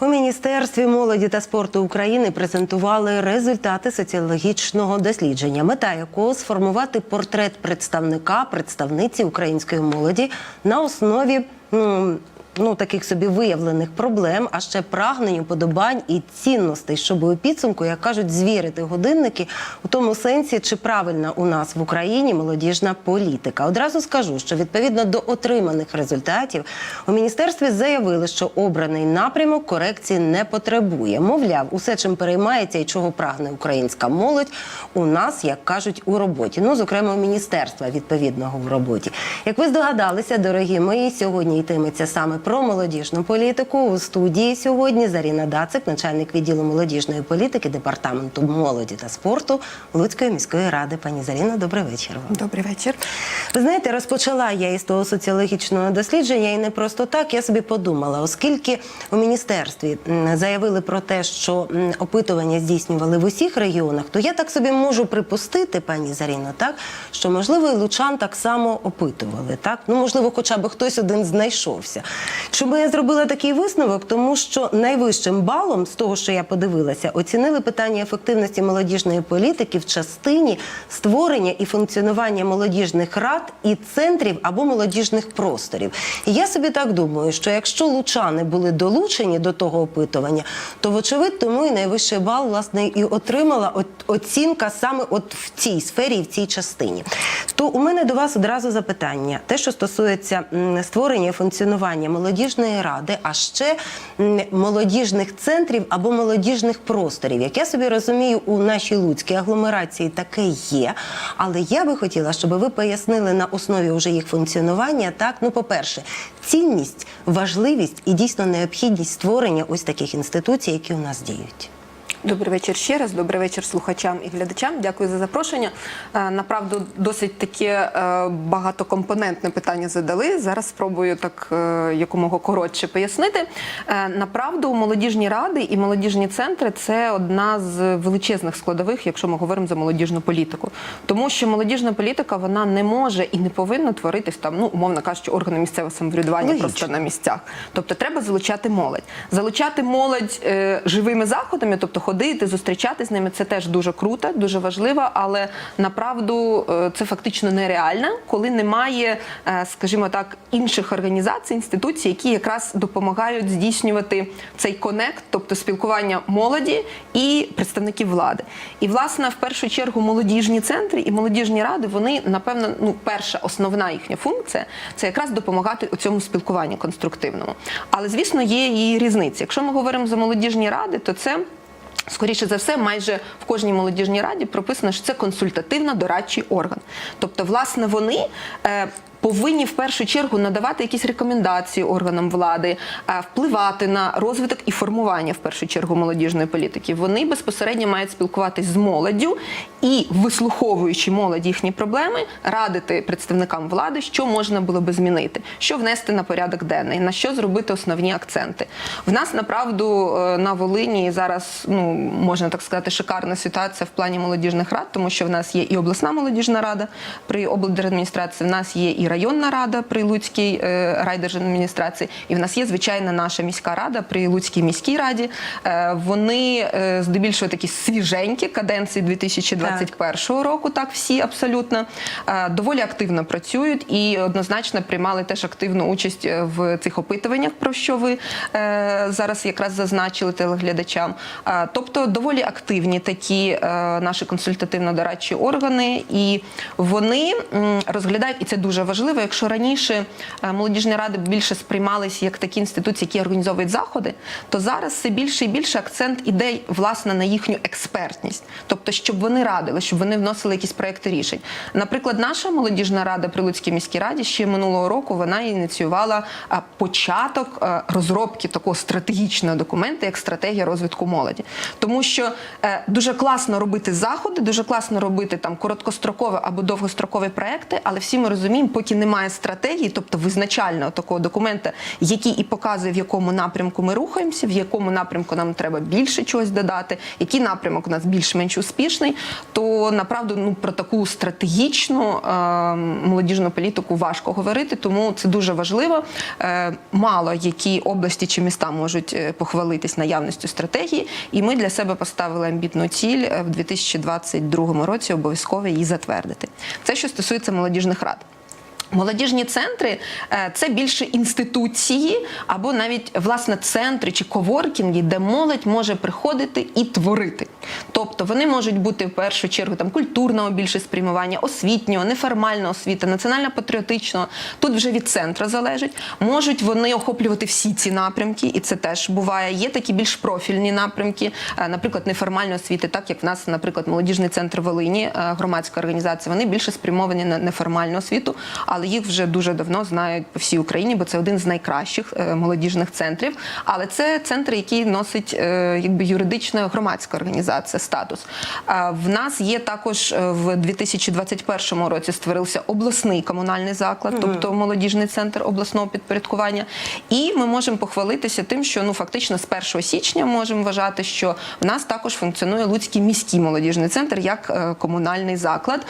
У міністерстві молоді та спорту України презентували результати соціологічного дослідження, мета якого сформувати портрет представника представниці української молоді на основі. м, Ну, таких собі виявлених проблем, а ще прагнень, уподобань і цінностей, щоб у підсумку, як кажуть, звірити годинники у тому сенсі, чи правильна у нас в Україні молодіжна політика. Одразу скажу, що відповідно до отриманих результатів у міністерстві заявили, що обраний напрямок корекції не потребує. Мовляв, усе, чим переймається і чого прагне українська молодь, у нас, як кажуть, у роботі. Ну, зокрема, у міністерства відповідного в роботі. Як ви здогадалися, дорогі мої, сьогодні йтиметься саме про молодіжну політику. У студії сьогодні Заріна Дацик, начальник відділу молодіжної політики департаменту молоді та спорту Луцької міської ради. Пані Заріна, добрий вечір. вам. Добрий вечір. Ви знаєте, розпочала я із того соціологічного дослідження, і не просто так. Я собі подумала, оскільки у міністерстві заявили про те, що опитування здійснювали в усіх регіонах, то я так собі можу припустити, пані Заріно, так що можливо і лучан так само опитували. Так, ну можливо, хоча б хтось один знайшовся. Чому я зробила такий висновок? Тому що найвищим балом з того, що я подивилася, оцінили питання ефективності молодіжної політики в частині створення і функціонування молодіжних рад і центрів або молодіжних просторів. І я собі так думаю, що якщо лучани були долучені до того опитування, то вочевидь тому і найвищий бал власне і отримала оцінка саме от в цій сфері в цій частині. То у мене до вас одразу запитання: те, що стосується створення і функціонування молодіжної ради, а ще молодіжних центрів або молодіжних просторів. Як я собі розумію, у нашій луцькій агломерації таке є. Але я би хотіла, щоб ви пояснили на основі вже їх функціонування. Так, ну, по-перше, цінність, важливість і дійсно необхідність створення ось таких інституцій, які у нас діють. Добрий вечір ще раз. Добрий вечір слухачам і глядачам. Дякую за запрошення. Е, Направду, досить таке е, багатокомпонентне питання задали. Зараз спробую так е, якомога коротше пояснити. Направду, молодіжні ради і молодіжні центри це одна з величезних складових, якщо ми говоримо за молодіжну політику. Тому що молодіжна політика вона не може і не повинна творитись там, ну умовно кажучи, органи місцевого самоврядування Логічно. просто на місцях. Тобто треба залучати молодь. Залучати молодь живими заходами, тобто ходити, зустрічати з ними, це теж дуже круто, дуже важливо, але направду е, це фактично нереально, коли немає, е, скажімо так, інших організацій, інституцій, які якраз допомагають здійснювати цей конект, тобто спілкування молоді і представників влади. І власне в першу чергу молодіжні центри і молодіжні ради, вони напевно, ну перша основна їхня функція це якраз допомагати у цьому спілкуванні конструктивному. Але звісно, є і різниці. Якщо ми говоримо за молодіжні ради, то це. Скоріше за все, майже в кожній молодіжній раді прописано, що це консультативно-дорадчий орган. Тобто, власне, вони е, повинні в першу чергу надавати якісь рекомендації органам влади, е, впливати на розвиток і формування в першу чергу молодіжної політики. Вони безпосередньо мають спілкуватись з молоддю і, вислуховуючи молоді їхні проблеми, радити представникам влади, що можна було би змінити, що внести на порядок денний, на що зробити основні акценти. В нас направду е, на Волині зараз ну можна так сказати шикарна ситуація в плані молодіжних рад, тому що в нас є і обласна молодіжна рада при облдержадміністрації, в нас є і районна рада при Луцькій е, райдержадміністрації, і в нас є звичайна наша міська рада при Луцькій міській раді. Е, Вони е, здебільшого такі свіженькі каденції 2021 року. Так всі абсолютно доволі активно працюють і однозначно приймали теж активну участь в цих опитуваннях, про що ви зараз якраз зазначили телеглядачам. Тобто доволі активні такі наші консультативно-дорадчі органи, і вони розглядають, і це дуже важливо. Якщо раніше е, молодіжні ради більше сприймалися як такі інституції, які організовують заходи, то зараз все більше і більше акцент іде власне на їхню експертність, тобто, щоб вони радили, щоб вони вносили якісь проекти рішень. Наприклад, наша молодіжна рада при Луцькій міській раді ще минулого року вона ініціювала початок розробки такого стратегічного документу, як стратегія розвитку молоді, тому що е, дуже класно робити заходи, дуже класно робити там короткострокові або довгострокові проекти, але всі ми розуміємо, поки немає стратегії, тобто визначального такого документа, який і показує, в якому напрямку ми рухаємося, в якому напрямку нам треба більше чогось додати, який напрямок у нас більш-менш успішний, то направду ну про таку стратегічну е, молодіжну політику важко говорити, тому це дуже важливо. Е, мало які області чи міста можуть е, похвалитись наявністю стратегії, і ми для себе поставили амбітну ціль е, в 2022 році обов'язково її затвердити. Це що стосується молодіжних рад. Молодіжні центри е, це більше інституції або навіть власне центри чи коворкінги, де молодь може приходити і творити. Тобто вони можуть бути в першу чергу там культурного більше спрямування, освітнього, неформального освіти, національно-патріотичного. Тут вже від центру залежить. Можуть вони охоплювати всі ці напрямки, і це теж буває. Є такі більш профільні напрямки, е, наприклад, неформальної освіти, так як в нас, наприклад, молодіжний центр Волині, е, громадська організація, вони більше спрямовані на неформальну освіту, але їх вже дуже давно знають по всій Україні, бо це один з найкращих е, молодіжних центрів. Але це центр, який носить е, якби юридична громадська організація статус. Е, В нас є також в 2021 році створився обласний комунальний заклад, тобто молодіжний центр обласного підпорядкування. І ми можемо похвалитися тим, що ну фактично з 1 січня можемо вважати, що в нас також функціонує Луцький міський молодіжний центр як комунальний заклад.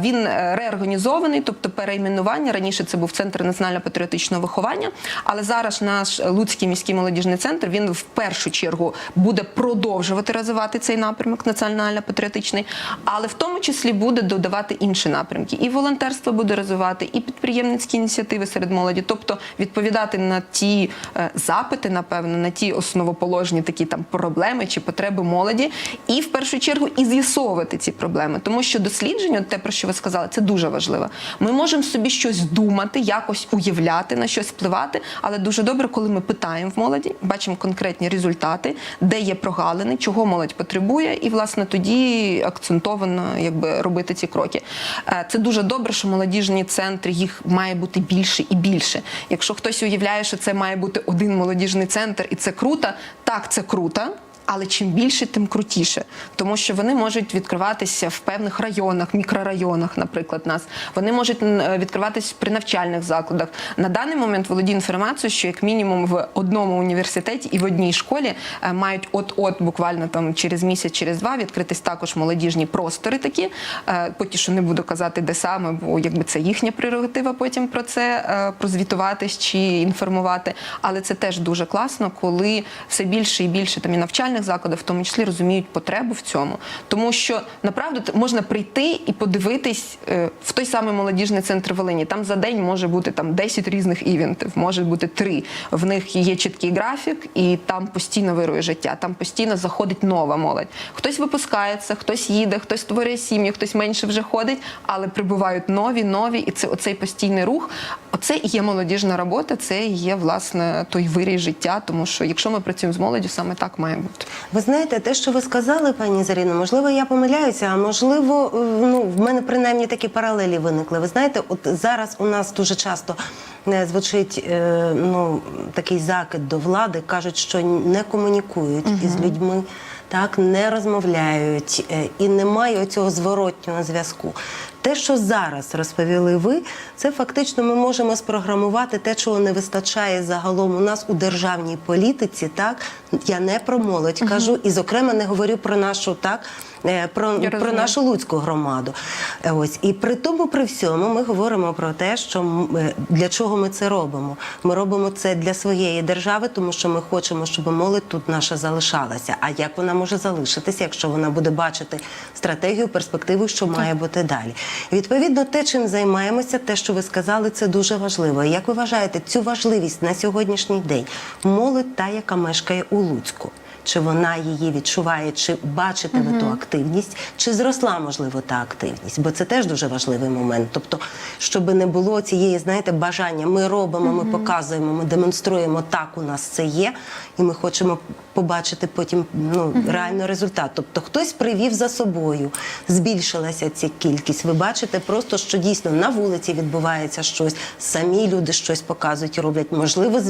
Він реорганізований, тобто перейменування. Раніше це був центр національно-патріотичного виховання, але зараз наш Луцький міський молодіжний центр він в першу чергу буде продовжувати розвивати цей напрямок національно-патріотичний, але в тому числі буде додавати інші напрямки. І волонтерство буде розвивати, і підприємницькі ініціативи серед молоді, тобто відповідати на ті е, запити, напевно, на ті основоположні такі там проблеми чи потреби молоді, і в першу чергу і з'ясовувати ці проблеми, тому що дослідження, те про що ви сказали, це дуже важливо. Ми можемо собі щось думати, якось уявляти, на щось впливати, але дуже добре, коли ми питаємо в молоді, бачимо конкретні результати, де є прогалини, чого молодь потребує, і власне тоді акцентовано якби робити ці кроки. Е, Це дуже добре, що молодіжні центри їх має бути більше і більше. Якщо хтось уявляє, що це має бути один молодіжний центр, і це круто, так це круто. Але чим більше, тим крутіше, тому що вони можуть відкриватися в певних районах, мікрорайонах, наприклад, нас вони можуть е, відкриватися при навчальних закладах. На даний момент володію інформацією, що як мінімум в одному університеті і в одній школі е, мають от-от буквально там через місяць, через два відкритись також молодіжні простори. Такі Е, поки що не буду казати, де саме, бо якби це їхня прерогатива потім про це прозвітуватись чи інформувати. Але це теж дуже класно, коли все більше і більше там і навчальних закладів, в тому числі розуміють потребу в цьому, тому що направду можна прийти і подивитись е, в той самий молодіжний центр Волині. Там за день може бути там 10 різних івентів, може бути три. В них є чіткий графік, і там постійно вирує життя. Там постійно заходить нова молодь. Хтось випускається, хтось їде, хтось створює сім'ю, хтось менше вже ходить, але прибувають нові, нові, і це оцей постійний рух. Оце і є молодіжна робота, це і є власне той вирій життя. Тому що якщо ми працюємо з молоддю, саме так має бути. Ви знаєте, те, що ви сказали, пані Заріно, можливо, я помиляюся, а можливо, е, ну в мене принаймні такі паралелі виникли. Ви знаєте, от зараз у нас дуже часто е, звучить е, ну такий закид до влади, кажуть, що не комунікують із людьми. Так не розмовляють і немає цього зворотнього зв'язку. Те, що зараз розповіли ви, це фактично ми можемо спрограмувати те, чого не вистачає загалом у нас у державній політиці. Так я не про молодь кажу, і зокрема не говорю про нашу так. Е, Про, про нашу луцьку громаду. Е, Ось і при тому, при всьому, ми говоримо про те, що м- е, для чого ми це робимо. Ми робимо це для своєї держави, тому що ми хочемо, щоб молодь тут наша залишалася. А як вона може залишитися, якщо вона буде бачити стратегію, перспективу, що має бути далі? І, Відповідно, те, чим займаємося, те, що ви сказали, це дуже важливо. Як ви вважаєте, цю важливість на сьогоднішній день молодь та, яка мешкає у Луцьку? Чи вона її відчуває, чи бачите ви ту активність, чи зросла, можливо, та активність? Бо це теж дуже важливий момент. Тобто, щоб не було цієї, знаєте, бажання, ми робимо, ми показуємо, ми демонструємо, так у нас це є, і ми хочемо побачити потім ну, реально результат. Тобто хтось привів за собою, збільшилася ця кількість. Ви бачите просто, що дійсно на вулиці відбувається щось, самі люди щось показують і роблять. Можливо,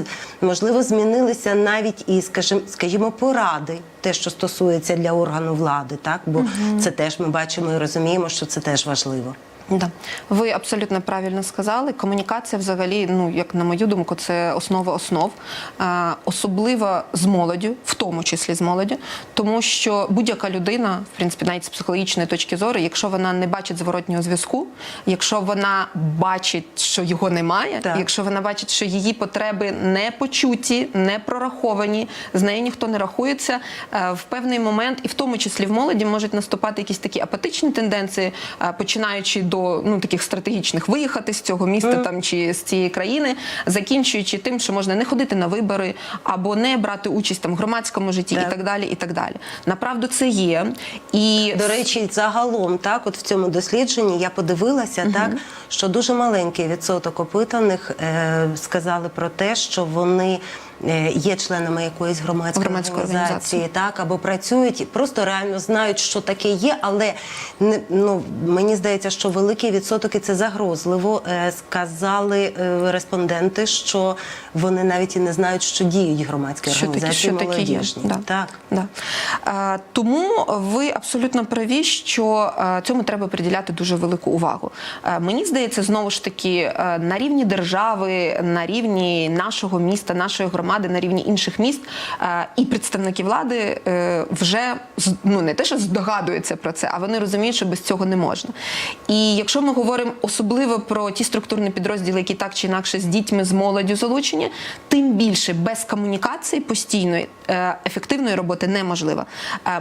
можливо, змінилися навіть і, скажімо, скажімо, поради, те, що стосується для органу влади, так бо це теж ми бачимо і розуміємо, що це теж важливо. Да. Ви абсолютно правильно сказали. Комунікація, взагалі, ну як на мою думку, це основа основ, Е, особливо з молоддю, в тому числі з молоддю, тому що будь-яка людина, в принципі, навіть з психологічної точки зору, якщо вона не бачить зворотнього зв'язку, якщо вона бачить, що його немає, Так. якщо вона бачить, що її потреби не почуті, не прораховані, з нею ніхто не рахується, е, в певний момент, і в тому числі в молоді, можуть наступати якісь такі апатичні тенденції, е, починаючи до ну таких стратегічних виїхати з цього міста там чи з цієї країни, закінчуючи тим, що можна не ходити на вибори або не брати участь там в громадському житті, Так. і так далі. І так далі. Направду це є. І До речі, загалом, так, от в цьому дослідженні я подивилася, так, що дуже маленький відсоток опитаних е, сказали про те, що вони. Е, Є членами якоїсь громадської, Громадської організації, організації. так або працюють просто реально знають, що таке є, але не ну мені здається, що великий відсоток і це загрозливо. е, Сказали е, респонденти, що вони навіть і не знають, що діють громадські що такі, організації що такі є. молодіжні. Да. Так. Да. Е, тому ви абсолютно праві, що цьому треба приділяти дуже велику увагу. Мені здається, знову ж таки, на рівні держави, на рівні нашого міста, нашої громади, на рівні інших міст е, і представники влади е, вже ну не те, що здогадуються про це, а вони розуміють, що без цього не можна. І якщо ми говоримо особливо про ті структурні підрозділи, які так чи інакше з дітьми, з молоддю залучені, тим більше без комунікації постійної е, ефективної роботи неможливо.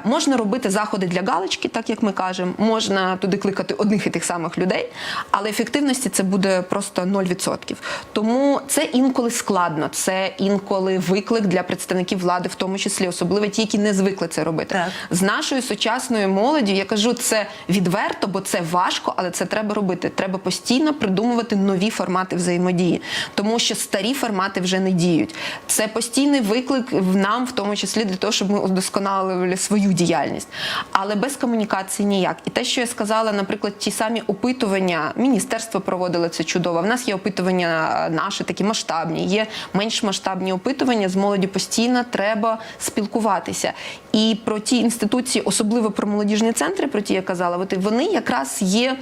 Можна робити заходи для галочки, так як ми кажемо, можна туди кликати одних і тих самих людей, але ефективності це буде просто 0%. Тому це інколи складно, це інколи виклик для представників влади, в тому числі особливо ті, які не звикли це робити. Так. З нашою сучасною молоддю я кажу це відверто, бо це важко, але це треба робити. Треба постійно придумувати нові формати взаємодії, тому що старі формати вже не діють. Це постійний виклик в нам, в тому числі для того, щоб ми удосконалювали свою діяльність. Але без комунікації ніяк. І те, що я сказала, наприклад, ті самі опитування, міністерство проводило це чудово. В нас є опитування наші такі масштабні, є менш масштабні опитування. З молоді постійно треба спілкуватися. І про ті інституції, особливо про молодіжні центри, про ті я казала, вони якраз є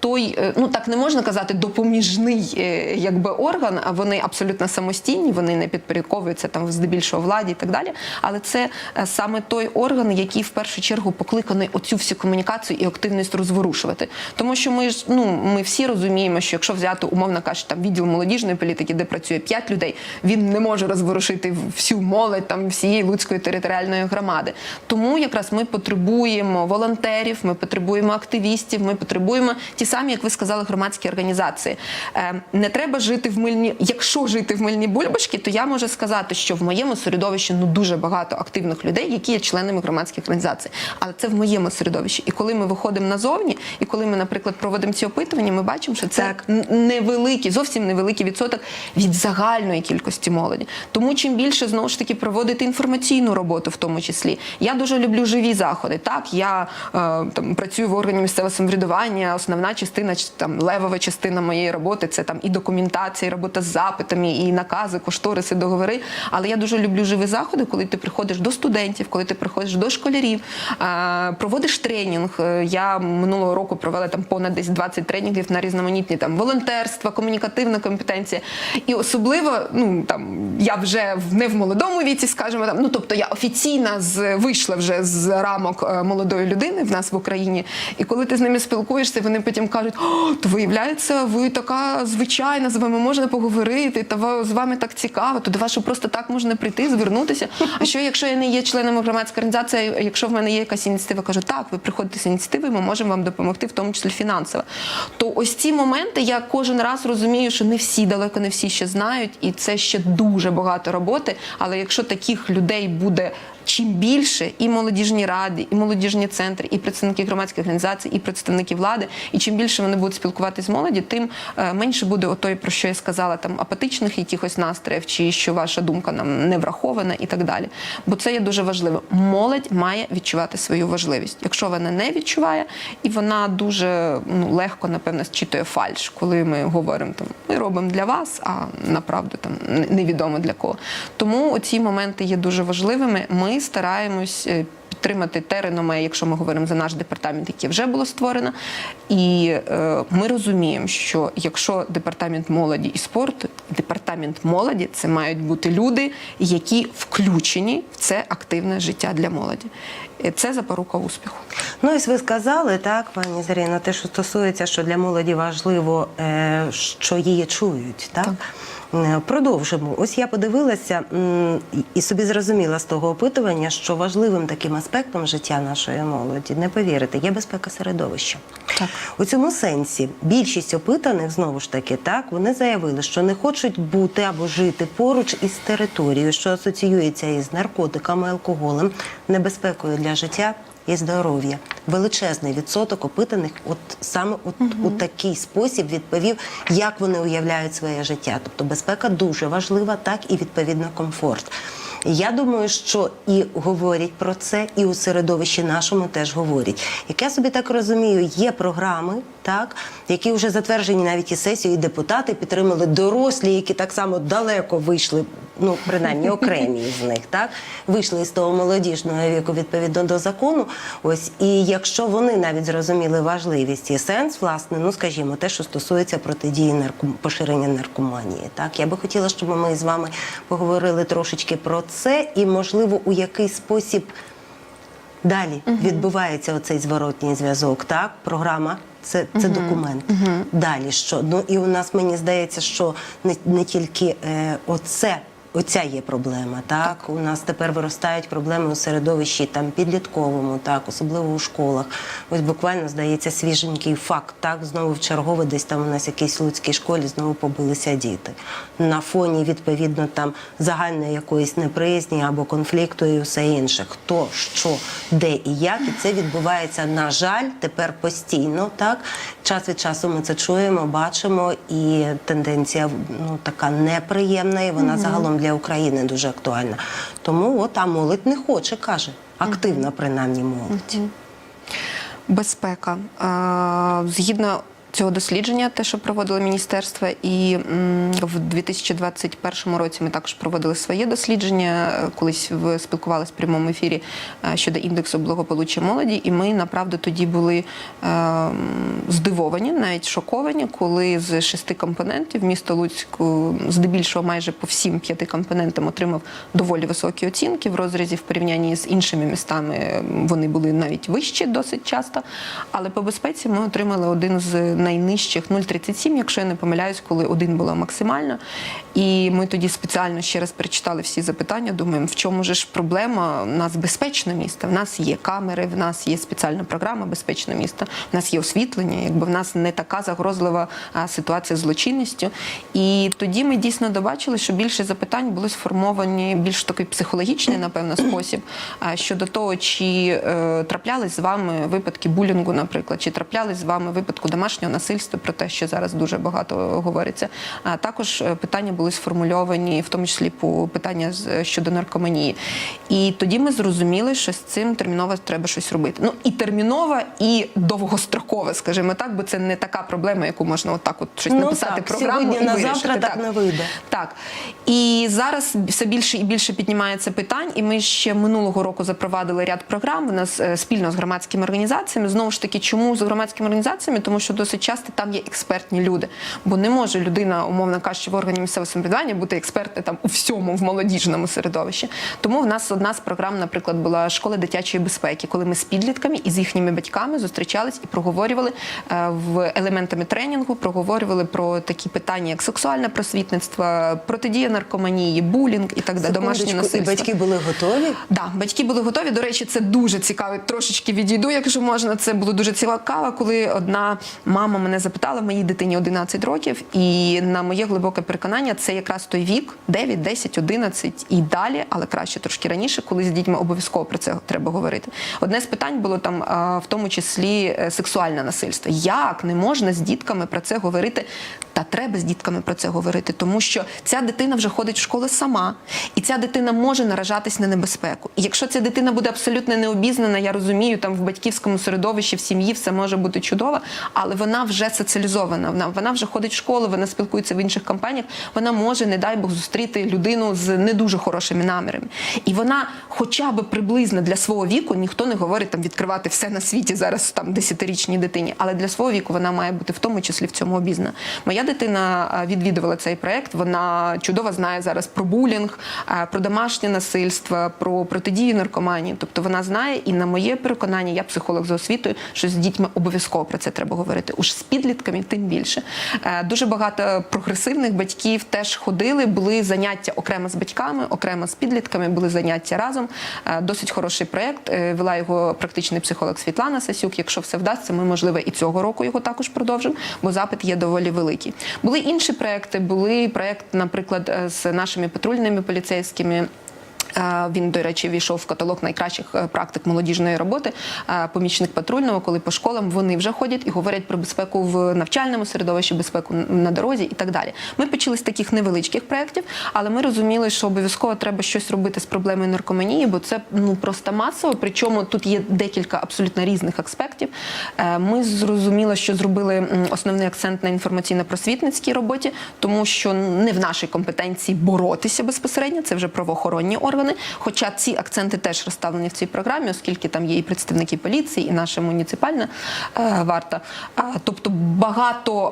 той, е, ну так не можна казати, допоміжний е, якби орган, вони абсолютно самостійні, вони не підпорядковуються там здебільшого владі і так далі. Але це е, саме той орган, який в першу чергу покликаний оцю всю комунікацію і активність розворушувати. Тому що ми ж ну ми всі розуміємо, що якщо взяти умовно кажучи, там відділ молодіжної політики, де працює 5 людей, він не може розворушити всю молодь там всієї луцької територіальної громади. Тому якраз ми потребуємо волонтерів, ми потребуємо активістів, ми потребуємо ті самі, як ви сказали, громадські організації. Е, не треба жити в мильні. Якщо жити в мильні бульбашки, то я можу сказати, що в моєму середовищі ну дуже багато активних людей, які є членами громадських організацій. Але це в моєму середовищі. І коли ми виходимо назовні, і коли ми, наприклад, проводимо ці опитування, ми бачимо, що це Так. невеликий, зовсім невеликий відсоток від загальної кількості молоді. Тому чим більше знову ж таки проводити інформаційну роботу, в тому числі. Я дуже люблю живі заходи. Так, я е, там працюю в органі місцевого самоврядування. Основна частина там левова частина моєї роботи це там і документація, і робота з запитами, і накази, кошториси, договори. Але я дуже люблю живі заходи, коли ти приходиш до студентів, коли ти приходиш до школярів, е, проводиш тренінг. Е, Я минулого року провела там понад десь 20 тренінгів на різноманітні там волонтерства, комунікативна компетенція. І особливо, ну там я вже не в молодому віці, скажімо, там, ну тобто я офіційно з вийшла вже з рамок е, молодої людини в нас в Україні. І коли ти з ними спілкуєшся, вони потім кажуть: О, то виявляється, ви така звичайна, з вами можна поговорити, та з вами так цікаво, то до вас що просто так можна прийти, звернутися. А що, якщо я не є членом громадської організації, якщо в мене є якась ініціатива, кажу, так, ви приходите з ініціативою, ми можемо вам допомогти, в тому числі фінансово. То ось ці моменти я кожен раз розумію, що не всі далеко не всі ще знають, і це ще дуже багато роботи. Але якщо таких людей буде чим більше і молодіжні ради, і молодіжні центри, і представники громадських організацій, і представники влади, і чим більше вони будуть спілкуватися з молоді, тим е, менше буде отой, про що я сказала, там апатичних якихось настроїв, чи що ваша думка нам не врахована, і так далі. Бо це є дуже важливо. Молодь має відчувати свою важливість. Якщо вона не відчуває, і вона дуже ну легко, напевно, зчитує фальш, коли ми говоримо там, ми робимо для вас, а направду там невідомо для кого. Тому оці моменти є дуже важливими. Ми стараємось. е, підтримати те реноме, якщо ми говоримо за наш департамент, яке вже було створено. І е, ми розуміємо, що якщо департамент молоді і спорту, департамент молоді це мають бути люди, які включені в це активне життя для молоді. І Це запорука успіху. Ну, ось ви сказали, так, пані Заріно, те, що стосується, що для молоді важливо, е, що її чують, так? Е, Продовжимо. Ось я подивилася і- собі зрозуміла з того опитування, що важливим таким аспектом життя нашої молоді, не повірите, є безпека середовища. Так. У цьому сенсі більшість опитаних знову ж таки так вони заявили, що не хочуть бути або жити поруч із територією, що асоціюється із наркотиками, алкоголем, небезпекою для життя і здоров'я. Величезний відсоток опитаних, от саме от у такий спосіб відповів, як вони уявляють своє життя. Тобто безпека дуже важлива, так і відповідно комфорт. Я думаю, що і говорять про це, і у середовищі нашому теж говорять. Як я собі так розумію, є програми, так, які вже затверджені навіть і сесією, і депутати підтримали дорослі, які так само далеко вийшли, ну принаймні окремі з них, так вийшли із того молодіжного віку відповідно до закону. Ось і якщо вони навіть зрозуміли важливість і сенс, власне, ну скажімо, те, що стосується протидії нарком... поширення наркоманії, так я би хотіла, щоб ми з вами поговорили трошечки про це, і можливо у який спосіб далі відбувається оцей зворотній зв'язок. Так, програма. Це, це документ. Далі що? Ну і у нас мені здається, що не, не тільки е, оце, оця є проблема. Так? у нас тепер виростають проблеми у середовищі там підлітковому, так, особливо у школах. Ось буквально здається свіженький факт. Так, знову в чергове десь там у нас якійсь луцькій школі знову побилися діти. На фоні відповідно там загальної якоїсь неприязні або конфлікту і все інше. Хто що, де і як, і це відбувається, на жаль, тепер постійно. Так час від часу ми це чуємо, бачимо, і тенденція ну така неприємна, і вона загалом для України дуже актуальна. Тому от а молодь не хоче, каже. Активна, принаймні, молодь. Безпека. Згідно цього дослідження, те, що проводило міністерство, і в 2021 році ми також проводили своє дослідження. е, Колись спілкувалися в прямому ефірі е, щодо індексу благополуччя молоді, і ми направду тоді були е, здивовані, навіть шоковані, коли з шести компонентів місто Луцьку здебільшого майже по всім п'яти компонентам отримав доволі високі оцінки в розрізі в порівнянні з іншими містами. е, Вони були навіть вищі досить часто. Але по безпеці ми отримали один з найнижчих 0,37, якщо я не помиляюсь, коли один було максимально. І ми тоді спеціально ще раз перечитали всі запитання. Думаємо, в чому ж проблема? У нас безпечне місто, в нас є камери, в нас є спеціальна програма безпечне місто, в нас є освітлення, якби в нас не така загрозлива ситуація з злочинністю. І тоді ми дійсно добачили, що більше запитань були сформовані більш такий психологічний, напевно, спосіб щодо того, чи е, траплялись з вами випадки булінгу, наприклад, чи траплялись з вами випадку домашнього насильства, про те, що зараз дуже багато говориться. А також е, питання були сформульовані, в тому числі по питання щодо наркоманії. І тоді ми зрозуміли, що з цим терміново треба щось робити. Ну і терміново, і довгострокове, скажімо так, бо це не така проблема, яку можна отак от щось Ну, написати так, програму сьогодні і на вирішити. завтра так не вийде. Так. І зараз все більше і більше піднімається питань, і ми ще минулого року запровадили ряд програм. У нас е, спільно з громадськими організаціями. Знову ж таки, чому з громадськими організаціями? Тому що досить часто там є експертні люди. Бо не може людина, умовно кажучи, в органі місцевого самоврядування бути експертом там у всьому в молодіжному середовищі. Тому в нас одна з програм, наприклад, була школа дитячої безпеки, коли ми з підлітками і з їхніми батьками зустрічались і проговорювали е, в елементами тренінгу, проговорювали про такі питання, як сексуальне просвітництво, протидія наркоманії, булінг і так далі, домашнє Секундочку, насильство. І батьки були готові? Да, батьки були готові. До речі, це дуже цікаво. Трошечки відійду, якщо можна. Це було дуже цікаво, коли одна мама мене запитала, моїй дитині 11 років, і на моє глибоке переконання, це якраз той вік 9, 10, 11 і далі, але краще трошки раніше, коли з дітьми обов'язково про це треба говорити. Одне з питань було там, в тому числі е, сексуальне насильство. Як не можна з дітками про це говорити? Та треба з дітками про це говорити, тому що ця дитина вже ходить в школу сама, і ця дитина може наражатись на небезпеку. І якщо ця дитина буде абсолютно необізнана, я розумію, там в батьківському середовищі, в сім'ї все може бути чудово, але вона вона вже соціалізована. Вона вона вже ходить в школу, вона спілкується в інших компаніях. Вона може, не дай Бог, зустріти людину з не дуже хорошими намірами. І вона, хоча б приблизно для свого віку, ніхто не говорить там відкривати все на світі зараз там десятирічній дитині, але для свого віку вона має бути в тому числі в цьому обізнана. Моя дитина відвідувала цей проект. Вона чудово знає зараз про булінг, про домашнє насильство, про протидію наркоманії. Тобто вона знає, і на моє переконання, я психолог за освітою, що з дітьми обов'язково про це треба говорити. Уж з підлітками тим більше. Е, Дуже багато прогресивних батьків теж ходили, були заняття окремо з батьками, окремо з підлітками, були заняття разом. Е, Досить хороший проект. Е, Вела його практичний психолог Світлана Сасюк. Якщо все вдасться, ми можливо і цього року його також продовжимо, бо запит є доволі великий. Були інші проекти. Були проект, наприклад, з нашими патрульними поліцейськими. Він, до речі, війшов в каталог найкращих е, практик молодіжної роботи. Помічник патрульного, коли по школам вони вже ходять і говорять про безпеку в навчальному середовищі, безпеку на дорозі і так далі. Ми почали з таких невеличких проєктів, але ми розуміли, що обов'язково треба щось робити з проблемою наркоманії, бо це ну просто масово. Причому тут є декілька абсолютно різних аспектів. Е, Ми зрозуміли, що зробили основний акцент на інформаційно-просвітницькій роботі, тому що не в нашій компетенції боротися безпосередньо, це вже правоохоронні органи. Хоча ці акценти теж розставлені в цій програмі, оскільки там є і представники поліції, і наша муніципальна е, варта. Тобто багато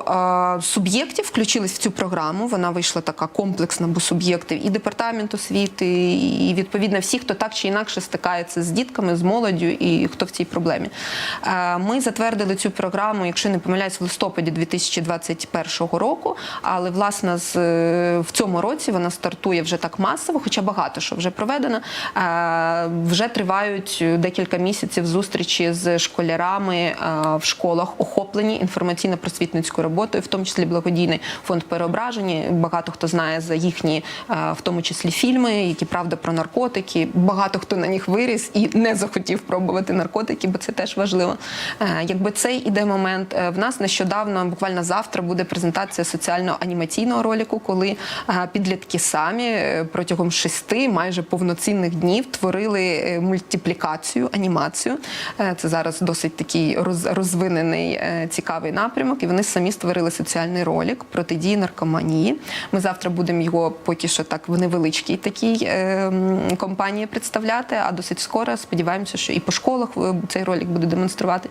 е, суб'єктів включились в цю програму. Вона вийшла така комплексна, бо суб'єктів і департамент освіти, і відповідно всі, хто так чи інакше стикається з дітками, з молоддю і хто в цій проблемі. Е, Ми затвердили цю програму, якщо не помиляюсь, в листопаді 2021 року. Але власне в цьому році вона стартує вже так масово, хоча багато що вже проведено. Е, Вже тривають декілька місяців зустрічі з школярами е, в школах, охоплені інформаційно-просвітницькою роботою, в тому числі благодійний фонд переображення. Багато хто знає за їхні, е, в тому числі фільми, які правда про наркотики. Багато хто на них виріс і не захотів пробувати наркотики, бо це теж важливо. Якби цей іде момент, в нас нещодавно, буквально завтра, буде презентація соціально-анімаційного ролику, коли підлітки самі протягом шести майже повноцінних днів творили е, мультиплікацію, анімацію. Е, Це зараз досить такий розвинений е, цікавий напрямок. І вони самі створили соціальний ролик протидії наркоманії. Ми завтра будемо його поки що так в невеличкій такій компанії представляти. А досить скоро сподіваємося, що і по школах цей ролик буде демонструвати.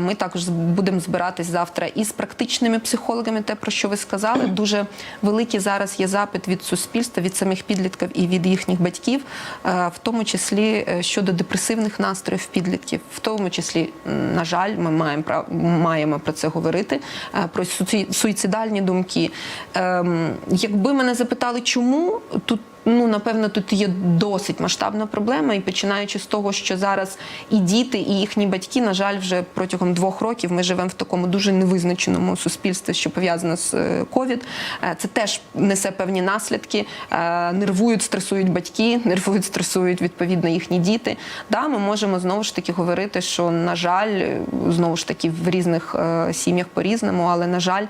Ми також будемо збиратись завтра і з практичними психологами, те про що ви сказали. Дуже великий зараз є запит від суспільства, від самих підлітків і від їхніх батьків, е, в тому числі е, щодо депресивних настроїв підлітків, в тому числі, на жаль, ми маємо маємо про це говорити, е, про суїцидальні думки. Ем, Якби мене запитали, чому тут. Ну, напевно, тут є досить масштабна проблема, і починаючи з того, що зараз і діти, і їхні батьки, на жаль, вже протягом двох років ми живемо в такому дуже невизначеному суспільстві, що пов'язано з е, ковід. Е, Це теж несе певні наслідки. Е, Нервують, стресують батьки, нервують, стресують відповідно їхні діти. Да, ми можемо знову ж таки говорити, що на жаль, знову ж таки в різних сім'ях по-різному, але на жаль,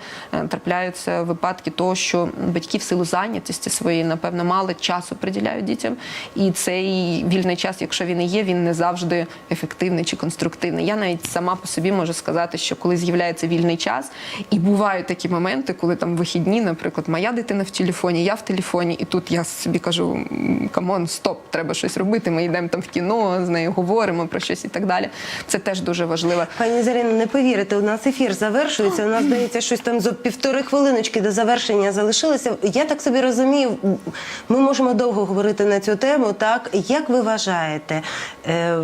трапляються випадки того, що батьки в силу зайнятості своєї, напевно, мало часу приділяють дітям, і цей вільний час, якщо він і є, він не завжди ефективний чи конструктивний. Я навіть сама по собі можу сказати, що коли з'являється вільний час, і бувають такі моменти, коли там вихідні, наприклад, моя дитина в телефоні, я в телефоні, і тут я собі кажу: камон, стоп, треба щось робити. Ми йдемо там в кіно, з нею говоримо про щось і так далі. Це теж дуже важливо. Пані Заріно, не повірите, у нас ефір завершується. У нас здається, щось там за півтори хвилиночки до завершення залишилося. Я так собі розумію, ми можемо довго говорити на цю тему. Так як ви вважаєте, е,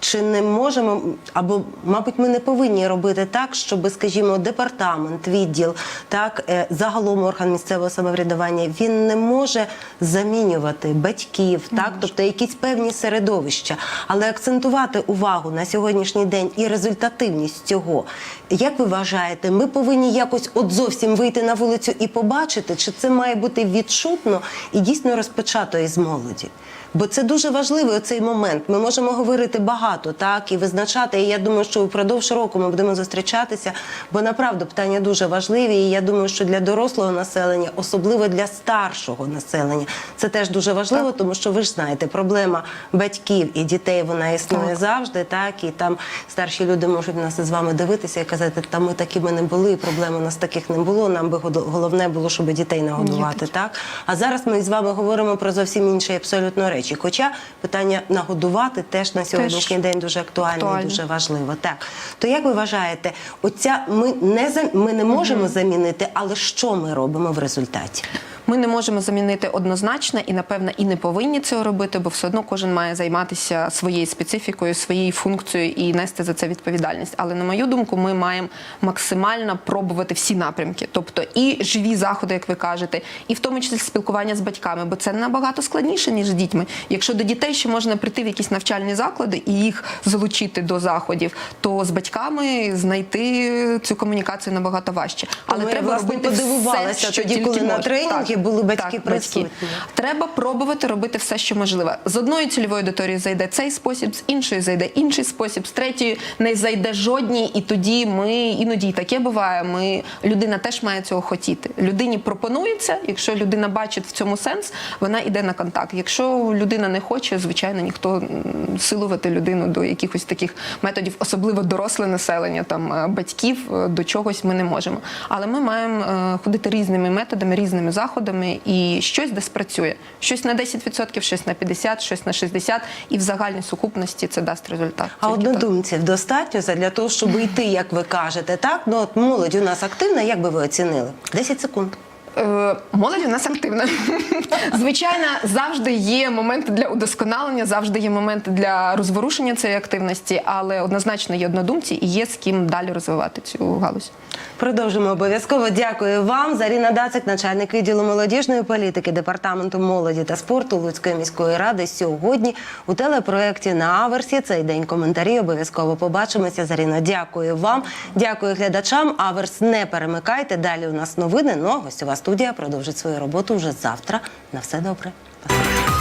чи не можемо, або мабуть, ми не повинні робити так, щоб, скажімо, департамент, відділ, так е, загалом орган місцевого самоврядування він не може замінювати батьків, так, тобто якісь певні середовища, але акцентувати увагу на сьогоднішній день і результативність цього. Як ви вважаєте, ми повинні якось от зовсім вийти на вулицю і побачити, чи це має бути відчутно і дійсно розпочато із молоді? Бо це дуже важливий цей момент. Ми можемо говорити багато, так і визначати. І я думаю, що впродовж року ми будемо зустрічатися, бо направду питання дуже важливі. І я думаю, що для дорослого населення, особливо для старшого населення, це теж дуже важливо, тому що ви ж знаєте, проблема батьків і дітей вона існує Так. завжди. Так і там старші люди можуть нас з вами дивитися і казати, та ми такими не були, проблем у нас таких не було. Нам би головне було, щоб дітей нагодувати. Так а зараз ми з вами говоримо про зовсім інші абсолютно речі. Хоча питання нагодувати теж на сьогоднішній день дуже актуальне, актуально. і дуже важливо. Так то як ви вважаєте, оця ми не зам... ми не можемо замінити, але що ми робимо в результаті? Ми не можемо замінити однозначно і, напевно, і не повинні цього робити, бо все одно кожен має займатися своєю специфікою, своєю функцією і нести за це відповідальність. Але на мою думку, ми маємо максимально пробувати всі напрямки, тобто і живі заходи, як ви кажете, і в тому числі спілкування з батьками, бо це набагато складніше ніж з дітьми. Якщо до дітей ще можна прийти в якісь навчальні заклади і їх залучити до заходів, то з батьками знайти цю комунікацію набагато важче. Але я, треба власне, робити все, що тоді, тільки коли на можна. тренінгі були батьки присутні. Треба пробувати робити все, що можливе. З одної цільової аудиторії зайде цей спосіб, з іншої зайде інший спосіб, з третьої не зайде жодній, і тоді ми іноді і таке буває. Ми людина теж має цього хотіти. Людині пропонується, якщо людина бачить в цьому сенс, вона йде на контакт. Якщо людина не хоче, звичайно, ніхто силувати людину до якихось таких методів, особливо доросле населення, там е, батьків е, до чогось ми не можемо. Але ми маємо е, ходити різними методами, різними заходами, і щось десь працює. Щось на 10%, щось на 50%, щось на 60%, і в загальній сукупності це дасть результат. А однодумців достатньо для того, щоб йти, як ви кажете, так? Ну от молодь у нас активна, як би ви оцінили? 10 секунд. Е, Молодь у нас активна. Звичайно, завжди є моменти для удосконалення, завжди є моменти для розворушення цієї активності, але однозначно є однодумці і є з ким далі розвивати цю галузь. Продовжимо обов'язково. Дякую вам. Заріна Дацик, начальник відділу молодіжної політики департаменту молоді та спорту Луцької міської ради. Сьогодні у телепроєкті на Аверсі цей день коментарі. Обов'язково побачимося. Заріно, дякую вам. Дякую глядачам. Аверс не перемикайте. Далі у нас новини. Ну а гостьова студія продовжить свою роботу вже завтра. На все добре. Спасибі.